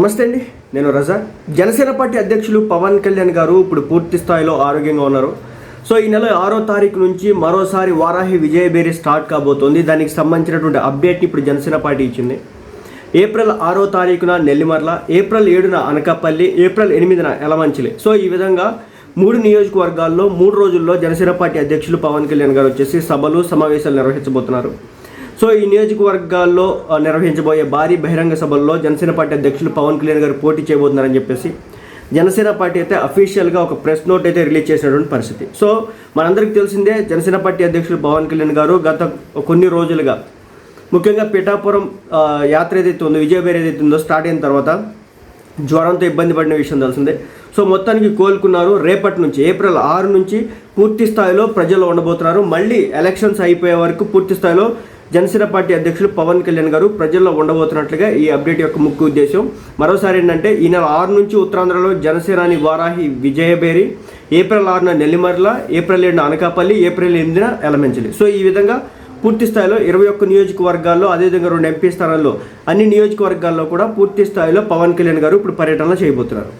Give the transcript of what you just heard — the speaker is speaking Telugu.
నమస్తే అండి నేను రజా. జనసేన పార్టీ అధ్యక్షులు పవన్ కళ్యాణ్ గారు ఇప్పుడు పూర్తి స్థాయిలో ఆరోగ్యంగా ఉన్నారు. సో ఈ నెల ఆరో తారీఖు నుంచి మరోసారి వారాహి విజయబేరి స్టార్ట్ కాబోతోంది. దానికి సంబంధించినటువంటి అప్డేట్ని ఇప్పుడు జనసేన పార్టీ ఇచ్చింది. ఏప్రిల్ ఆరో తారీఖున నెల్లిమర్ల ఏప్రిల్ ఏడున అనకాపల్లి ఏప్రిల్ ఎనిమిదిన ఎలమంచిలి సో ఈ విధంగా మూడు నియోజకవర్గాల్లో మూడు రోజుల్లో జనసేన పార్టీ అధ్యక్షులు పవన్ కళ్యాణ్ గారు వచ్చేసి సభలు సమావేశాలు నిర్వహించబోతున్నారు. సో ఈ నియోజకవర్గాల్లో నిర్వహించబోయే భారీ బహిరంగ సభల్లో జనసేన పార్టీ అధ్యక్షులు పవన్ కళ్యాణ్ గారు పోటీ చేయబోతున్నారని చెప్పేసి జనసేన పార్టీ అయితే అఫీషియల్గా ఒక ప్రెస్ నోట్ అయితే రిలీజ్ చేసినటువంటి పరిస్థితి. సో మనందరికీ తెలిసిందే జనసేన పార్టీ అధ్యక్షులు పవన్ కళ్యాణ్ గారు గత కొన్ని రోజులుగా ముఖ్యంగా పిఠాపురం యాత్ర ఏదైతే ఉందో విజయబేర్ ఏదైతే ఉందో స్టార్ట్ అయిన తర్వాత జ్వరంతో ఇబ్బంది పడిన విషయం తెలిసిందే. సో మొత్తానికి కోలుకున్నారు. రేపటి నుంచి ఏప్రిల్ ఆరు నుంచి పూర్తి స్థాయిలో ప్రజలు ఉండబోతున్నారు. మళ్ళీ ఎలక్షన్స్ అయిపోయే వరకు పూర్తి స్థాయిలో జనసేన పార్టీ అధ్యక్షులు పవన్ కళ్యాణ్ గారు ప్రజల్లో ఉండబోతున్నట్లుగా ఈ అప్డేట్ యొక్క ముఖ్య ఉద్దేశం. మరోసారి ఏంటంటే ఈ నెల ఆరు నుంచి ఉత్తరాంధ్రలో జనసేనాని వారాహి విజయబేరి ఏప్రిల్ ఆరున నెల్లిమర్ల ఏప్రిల్ ఏడున అనకాపల్లి ఏప్రిల్ ఎనిమిదిన ఎలమెంచలి. సో ఈ విధంగా పూర్తి స్థాయిలో ఇరవై ఒక్క నియోజకవర్గాల్లో అదేవిధంగా రెండు ఎంపీ స్థానాల్లో అన్ని నియోజకవర్గాల్లో కూడా పూర్తి స్థాయిలో పవన్ కళ్యాణ్ గారు ఇప్పుడు పర్యటనలు చేయబోతున్నారు.